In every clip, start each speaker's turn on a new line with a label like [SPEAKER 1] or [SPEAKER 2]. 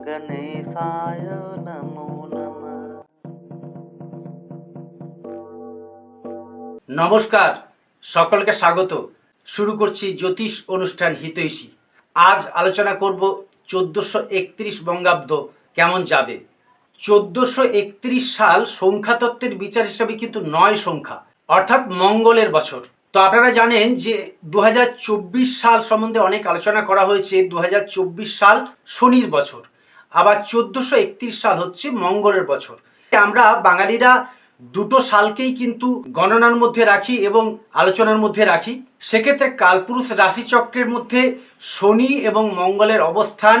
[SPEAKER 1] गणेशाय नमो नमः
[SPEAKER 2] নমস্কার সকলকে স্বাগত শুরু করছি জ্যোতিষ অনুষ্ঠান হিতৈষী আজ আলোচনা করব চোদ্দোশো একত্রিশ বঙ্গাব্দ কেমন যাবে চোদ্দোশো একত্রিশ সাল সংখ্যাতত্ত্বের বিচার হিসাবে কিন্তু নয় সংখ্যা অর্থাৎ মঙ্গলের বছর তো আপনারা জানেন যে দু সাল সম্বন্ধে অনেক আলোচনা করা হয়েছে দু সাল শনির বছর আবার চোদ্দোশো একত্রিশ সাল হচ্ছে মঙ্গলের বছর। আমরা বাঙালিরা দুটো সালকেই কিন্তু গণনার মধ্যে রাখি এবং আলোচনার মধ্যে রাখি। সেক্ষেত্রে কালপুরুষ রাশিচক্রের মধ্যে শনি এবং মঙ্গলের অবস্থান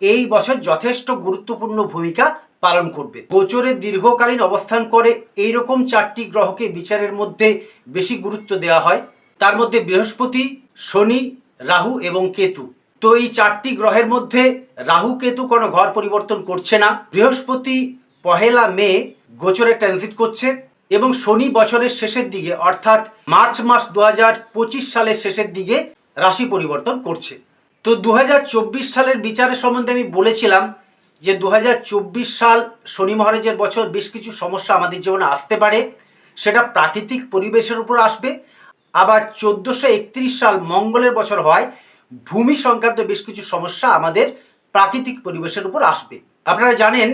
[SPEAKER 2] এই বছর যথেষ্ট গুরুত্বপূর্ণ ভূমিকা পালন করবে। গোচরে দীর্ঘকালীন অবস্থান করে এই রকম চারটি গ্রহকে বিচারের মধ্যে বেশি গুরুত্ব দেওয়া হয়। তার মধ্যে বৃহস্পতি, শনি, রাহু এবং কেতু। তো এই চারটি গ্রহের মধ্যে রাহু কেতু কোনো ঘর পরিবর্তন করছে না। বৃহস্পতি পহেলা মে গোচরে ট্রানজিট করছে এবং শনি বছরের শেষের দিকে, অর্থাৎ মার্চ মাস দু সালের শেষের দিকে রাশি পরিবর্তন করছে। তো দু হাজার চব্বিশ সালের বিচারের সম্বন্ধে আমি বলেছিলাম যে দু হাজার চব্বিশ সাল শনি মহারাজের বছর বেশ কিছু সমস্যা আমাদের জীবনে আসতে পারে, সেটা প্রাকৃতিক পরিবেশের উপর আসবে। আবার চোদ্দোশো সাল মঙ্গলের বছর হয় ভূমি সংক্রান্ত বেশ কিছু সমস্যা আমাদের প্রাকৃতিক পরিবেশের উপর আসবে। আপনারা জানেন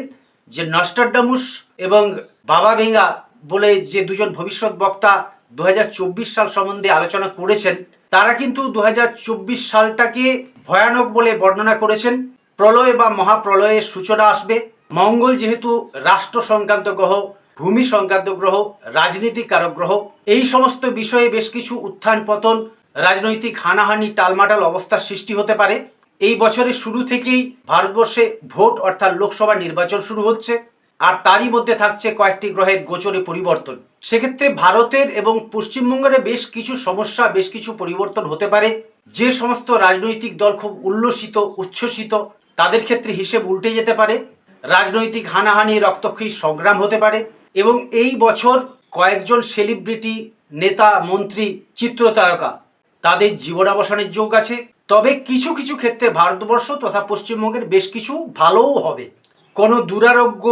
[SPEAKER 2] যে নস্টারডামুস এবং বাবা ভেঙ্গা বলে যে দুজন ভবিষ্যৎ বক্তা দু হাজার চব্বিশ সাল সম্বন্ধে আলোচনা করেছেন, তারা কিন্তু দু হাজার চব্বিশ সালটাকে ভয়ানক বলে বর্ণনা করেছেন। প্রলয় বা মহাপ্রলয়ের সূচনা আসবে। মঙ্গল যেহেতু রাষ্ট্র সংক্রান্ত গ্রহ, ভূমি সংক্রান্ত গ্রহ রাজনীতিক কারক গ্রহ, এই সমস্ত বিষয়ে বেশ কিছু উত্থান পতন রাজনৈতিক হানাহানি, টালমাটাল অবস্থার সৃষ্টি হতে পারে। এই বছরের শুরু থেকেই ভারতবর্ষে ভোট অর্থাৎ লোকসভা নির্বাচন শুরু হচ্ছে আর তারই মধ্যে থাকছে কয়েকটি গ্রহের গোচরে পরিবর্তন। সেক্ষেত্রে ভারতের এবং পশ্চিমবঙ্গের বেশ কিছু সমস্যা, বেশ কিছু পরিবর্তন হতে পারে। যে সমস্ত রাজনৈতিক দল খুব উল্লসিত, উচ্ছ্বসিত, তাদের ক্ষেত্রে হিসেব উল্টে যেতে পারে। রাজনৈতিক হানাহানি, রক্তক্ষয়ী সংগ্রাম হতে পারে এবং এই বছর কয়েকজন সেলিব্রিটি, নেতা, মন্ত্রী, চিত্রতারকা তাদের জীবনাবসানের যোগ আছে। তবে কিছু কিছু ক্ষেত্রে ভারতবর্ষ তথা পশ্চিমবঙ্গের বেশ কিছু ভালোও হবে। কোনো দুরারোগ্য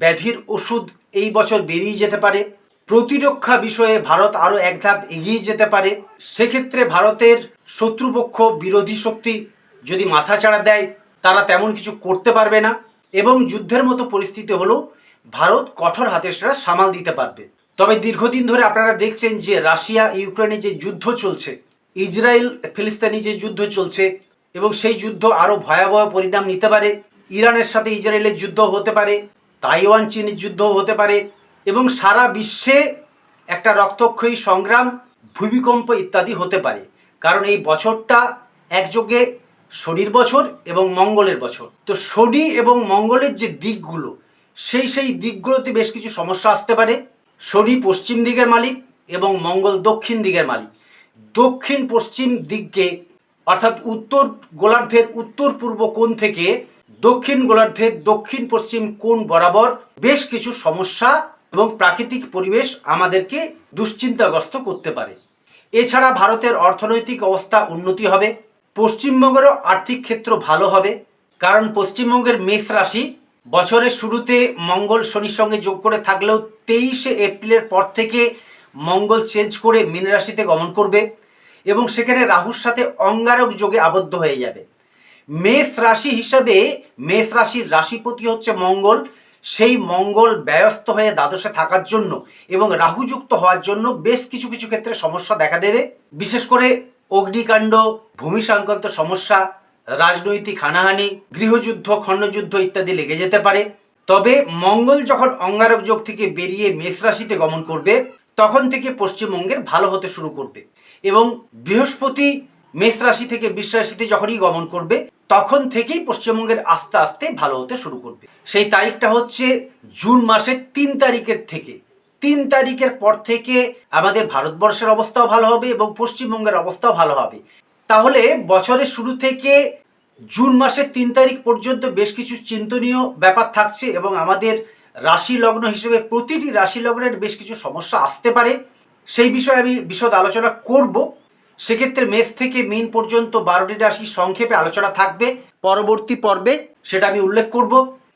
[SPEAKER 2] ব্যাধির ওষুধ এই বছর বেরিয়ে যেতে পারে। প্রতিরক্ষা বিষয়ে ভারত আরও এক ধাপ এগিয়ে যেতে পারে। সেক্ষেত্রে ভারতের শত্রুপক্ষ বিরোধী শক্তি যদি মাথাচাড়া দেয়, তারা তেমন কিছু করতে পারবে না এবং যুদ্ধের মতো পরিস্থিতি হলেও ভারত কঠোর হাতে সেটা সামাল দিতে পারবে। তবে দীর্ঘদিন ধরে আপনারা দেখছেন যে রাশিয়া, ইউক্রেনে যে যুদ্ধ চলছে ইসরায়েল ফিলিস্তিনি যে যুদ্ধ চলছে এবং সেই যুদ্ধ আরও ভয়াবহ পরিণাম নিতে পারে, ইরানের সাথে ইসরায়েলের যুদ্ধ হতে পারে, তাইওয়ান চীনের যুদ্ধ হতে পারে এবং সারা বিশ্বে একটা রক্তক্ষয়ী সংগ্রাম, ভূমিকম্প ইত্যাদি হতে পারে। কারণ এই বছরটা একযোগে শনির বছর এবং মঙ্গলের বছর। তো শনি এবং মঙ্গলের যে দিকগুলো, সেই সেই দিকগুলোতে বেশ কিছু সমস্যা আসতে পারে। শনি পশ্চিম দিকের মালিক এবং মঙ্গল দক্ষিণ দিকের মালিক। দক্ষিণ পশ্চিম দিককে অর্থাৎ উত্তর গোলার্ধের উত্তর পূর্ব কোণ থেকে দক্ষিণ গোলার্ধের দক্ষিণ পশ্চিম কোণ বরাবর বেশ কিছু সমস্যা এবং প্রাকৃতিক পরিবেশ আমাদেরকে দুশ্চিন্তাগ্রস্ত করতে পারে। এছাড়া ভারতের অর্থনৈতিক অবস্থা উন্নতি হবে, পশ্চিমবঙ্গেরও আর্থিক ক্ষেত্র ভালো হবে, কারণ পশ্চিমবঙ্গের মেষ রাশি বছরের শুরুতে মঙ্গল শনির সঙ্গে যোগ করে থাকলেও তেইশে এপ্রিলের পর থেকে মঙ্গল চেঞ্জ করে মীন রাশিতে গমন করবে এবং সেখানে রাহুর সাথে অঙ্গারক যোগে আবদ্ধ হয়ে যাবে। মেষ রাশি হিসাবে মেষ রাশির রাশিপতি হচ্ছে মঙ্গল। সেই মঙ্গল ব্যস্ত হয়ে দ্বাদশে থাকার জন্য এবং রাহুযুক্ত হওয়ার জন্য বেশ কিছু কিছু ক্ষেত্রে সমস্যা দেখা দেবে। বিশেষ করে অগ্নিকাণ্ড, ভূমি সংক্রান্ত সমস্যা, রাজনৈতিক হানাহানি, গৃহযুদ্ধ, খণ্ডযুদ্ধ ইত্যাদি লেগে যেতে পারে। তবে মঙ্গল যখন অঙ্গারক যোগ থেকে বেরিয়ে মেষ রাশিতে গমন করবে তখন থেকে পশ্চিমবঙ্গের ভালো হতে শুরু করবে এবং বৃহস্পতি মেষ রাশি থেকে বৃষ রাশিতে যখনই গমন করবে, তখন থেকেই পশ্চিমবঙ্গের আস্তে আস্তে ভালো হতে শুরু করবে। সেই তারিখটা হচ্ছে জুন মাসের তিন তারিখের থেকে। তিন তারিখের পর থেকে আমাদের ভারতবর্ষের অবস্থাও ভালো হবে এবং পশ্চিমবঙ্গের অবস্থাও ভালো হবে। তাহলে বছরের শুরু থেকে জুন মাসের তিন তারিখ পর্যন্ত বেশ কিছু চিন্তনীয় ব্যাপার থাকছে এবং আমাদের রাশি লগ্ন হিসেবে প্রতিটি রাশি লগ্নের বেশ কিছু সমস্যা আসতে পারে। সেই বিষয়ে আমি বিশদ আলোচনা করব। সেক্ষেত্রে মেষ থেকে মিন পর্যন্ত বারোটি রাশি সংক্ষেপে আলোচনা থাকবে পরবর্তী পর্বে, সেটা আমি উল্লেখ করব।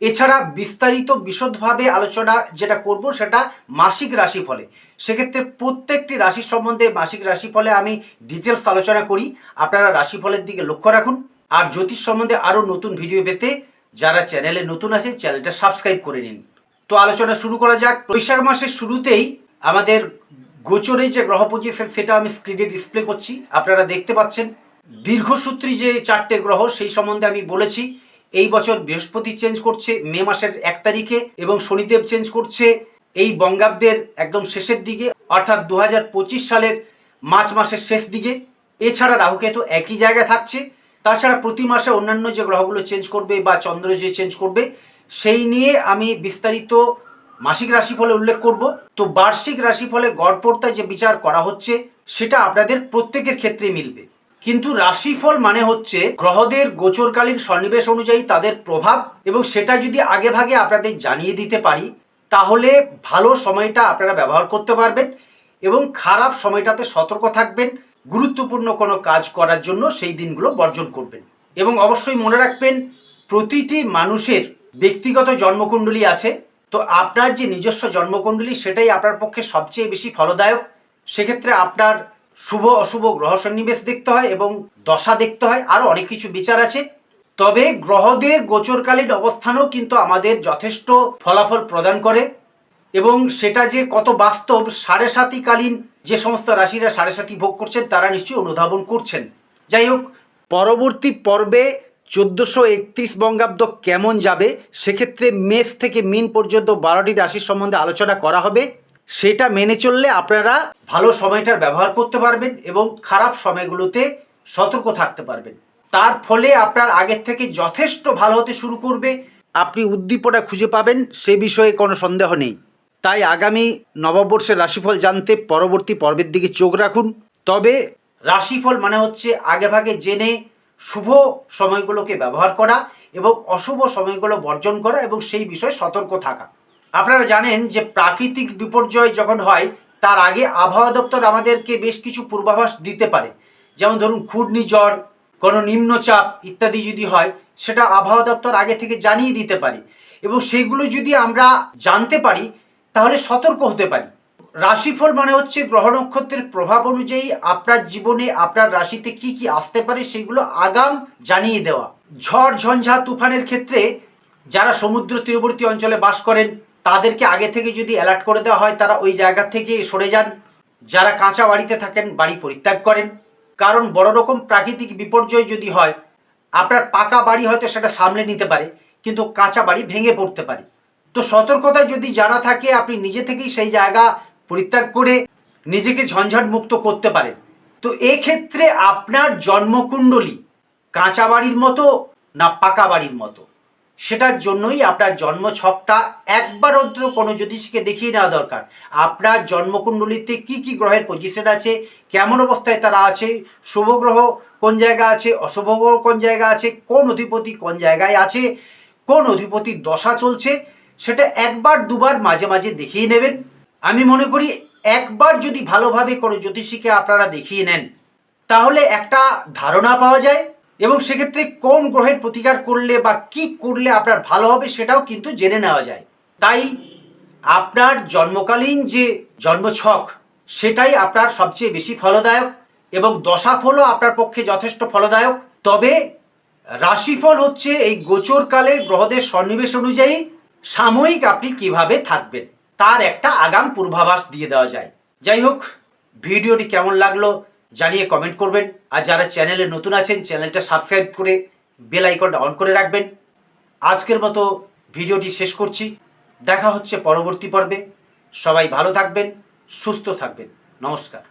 [SPEAKER 2] এছাড়া বিস্তারিত বিশদভাবে আলোচনা যেটা করব সেটা মাসিক রাশিফলে। সেক্ষেত্রে প্রত্যেকটি রাশির সম্বন্ধে মাসিক রাশিফলে আমি ডিটেলস আলোচনা করি। আপনারা রাশিফলের দিকে লক্ষ্য রাখুন। আর জ্যোতিষ সম্বন্ধে আরও নতুন ভিডিও পেতে যারা চ্যানেলে নতুন আছে, চ্যানেলটা সাবস্ক্রাইব করে নিন। তো আলোচনা শুরু করা যাক। বৈশাখ মাসের শুরুতেই আমাদের গোচরে যে গ্রহ পজিশন সেটা আমি স্ক্রিনে ডিসপ্লে করছি। আপনারা দেখতে পাচ্ছেন, দীর্ঘসূত্রী যে চারটে গ্রহ, সেই সম্বন্ধে আমি বলেছি, এই বছর বৃহস্পতি চেঞ্জ করছে, মে মাসের এক তারিখে, এবং শনিদেব চেঞ্জ করছে, এই বঙ্গাব্দের একদম শেষের দিকে, অর্থাৎ দু হাজার পঁচিশ সালের মার্চ মাসের শেষ দিকে। এছাড়া রাহুকেতু একই জায়গায় থাকছে। তাছাড়া প্রতি মাসে অন্যান্য যে গ্রহগুলো চেঞ্জ করবে বা চন্দ্র যে চেঞ্জ করবে সেই নিয়ে আমি বিস্তারিত মাসিক রাশিফলে উল্লেখ করব। তো বার্ষিক রাশিফলে গড়পড়তায় যে বিচার করা হচ্ছে, সেটা আপনাদের প্রত্যেকের ক্ষেত্রে মিলবে। কিন্তু রাশিফল মানে হচ্ছে গ্রহদের গোচরকালীন সন্নিবেশ অনুযায়ী তাদের প্রভাব এবং সেটা যদি আগে ভাগে আপনাদের জানিয়ে দিতে পারি, তাহলে ভালো সময়টা আপনারা ব্যবহার করতে পারবেন এবং খারাপ সময়টাতে সতর্ক থাকবেন, গুরুত্বপূর্ণ কোনো কাজ করার জন্য সেই দিনগুলো বর্জন করবেন। এবং অবশ্যই মনে রাখবেন, প্রতিটি মানুষের ব্যক্তিগত জন্মকুণ্ডলী আছে, তো আপনার যে নিজস্ব জন্মকুণ্ডলী সেটাই আপনার পক্ষে সবচেয়ে বেশি ফলদায়ক। সেক্ষেত্রে আপনার শুভ, অশুভ গ্রহ সন্নিবেশ দেখতে হয় এবং দশা দেখতে হয় আরও অনেক কিছু বিচার আছে। তবে গ্রহদের গোচরকালীন অবস্থানও কিন্তু আমাদের যথেষ্ট ফলাফল প্রদান করে এবং সেটা যে কত বাস্তব, সাড়ে সাতিকালীন যে সমস্ত রাশিরা সাড়ে সাতি ভোগ করছেন, তারা নিশ্চয়ই অনুধাবন করছেন। যাই হোক, পরবর্তী পর্বে চোদ্দোশো একত্রিশ বঙ্গাব্দ কেমন যাবে? সেক্ষেত্রে মেষ থেকে মিন পর্যন্ত বারোটি রাশির সম্বন্ধে আলোচনা করা হবে। সেটা মেনে চললে আপনারা ভালো সময়টার ব্যবহার করতে পারবেন এবং খারাপ সময়গুলোতে সতর্ক থাকতে পারবেন। তার ফলে আপনার আগের থেকে যথেষ্ট ভালো হতে শুরু করবে। আপনি উদ্দীপনা খুঁজে পাবেন, সে বিষয়ে কোনো সন্দেহ নেই। তাই আগামী নববর্ষের রাশিফল জানতে পরবর্তী পর্বের দিকে চোখ রাখুন। তবে রাশিফল মানে হচ্ছে আগেভাগে জেনে শুভ সময়গুলোকে ব্যবহার করা এবং অশুভ সময়গুলো বর্জন করা এবং সেই বিষয়ে সতর্ক থাকা। আপনারা জানেন যে প্রাকৃতিক বিপর্যয় যখন হয়, তার আগে আবহাওয়া দপ্তর আমাদেরকে বেশ কিছু পূর্বাভাস দিতে পারে। যেমন ধরুন ঘূর্ণিঝড় কোনো নিম্নচাপ ইত্যাদি যদি হয়, সেটা আবহাওয়া দপ্তর আগে থেকে জানিয়ে দিতে পারে। এবং সেইগুলো যদি আমরা জানতে পারি, তাহলে সতর্ক হতে পারি। রাশিফল মানে হচ্ছে গ্রহ নক্ষত্রের প্রভাব অনুযায়ী আপনার জীবনে আপনার রাশিতে কি কি আসতে পারে সেগুলো আগাম জানিয়ে দেওয়া। ঝড়, ঝঞ্ঝা, তুফানের ক্ষেত্রে যারা সমুদ্র তীরবর্তী অঞ্চলে বাস করেন, তাদেরকে আগে থেকে যদি অ্যালার্ট করে দেওয়া হয়, তারা ওই জায়গা থেকে সরে যান। যারা কাঁচা বাড়িতে থাকেন, বাড়ি পরিত্যাগ করেন। কারণ বড় রকম প্রাকৃতিক বিপর্যয় যদি হয়, আপনার পাকা বাড়ি হয়তো সেটা সামলে নিতে পারে, কিন্তু কাঁচা বাড়ি ভেঙে পড়তে পারে। তো সতর্কতা যদি জানা থাকে, আপনি নিজে থেকেই সেই জায়গা পরিত্যাগ করে নিজেকে ঝঞ্ঝাট মুক্ত করতে পারেন। তো এক্ষেত্রে আপনার জন্মকুণ্ডলী কাঁচা বাড়ির মতো না পাকা বাড়ির মতো? সেটার জন্যই আপনার জন্ম ছকটা একবার অন্তত কোনো জ্যোতিষীকে দেখিয়ে নেওয়া দরকার। আপনার জন্মকুণ্ডলিতে কি কি গ্রহের পজিশন আছে? কেমন অবস্থায় তারা আছে? শুভ গ্রহ কোন জায়গা আছে? অশুভ গ্রহ কোন জায়গা আছে? কোন অধিপতি কোন জায়গায় আছে? কোন অধিপতির দশা চলছে? সেটা একবার দুবার মাঝে মাঝে দেখিয়ে নেবেন। আমি মনে করি একবার যদি ভালোভাবে কোনো জ্যোতিষীকে আপনারা দেখিয়ে নেন, তাহলে একটা ধারণা পাওয়া যায় এবং সেক্ষেত্রে কোন গ্রহের প্রতিকার করলে বা কি করলে আপনার ভালো হবে সেটাও কিন্তু জেনে নেওয়া যায়। তাই আপনার জন্মকালীন যে জন্মছক, সেটাই আপনার সবচেয়ে বেশি ফলদায়ক এবং দশাফলও আপনার পক্ষে যথেষ্ট ফলদায়ক। তবে রাশিফল হচ্ছে এই গোচরকালে গ্রহদের সন্নিবেশ অনুযায়ী সাময়িক আপনি কীভাবে থাকবেন। তার একটা আগাম পূর্বাভাস দিয়ে দেওয়া যায়। যাই হোক, ভিডিওটি কেমন লাগল জানিয়ে কমেন্ট করবেন। আর যারা চ্যানেলে নতুন আছেন চ্যানেলটা সাবস্ক্রাইব করে বেল আইকনটা অন করে রাখবেন। আজকের মতো ভিডিওটি শেষ করছি। দেখা হচ্ছে পরবর্তী পর্বে। সবাই ভালো থাকবেন, সুস্থ থাকবেন। নমস্কার।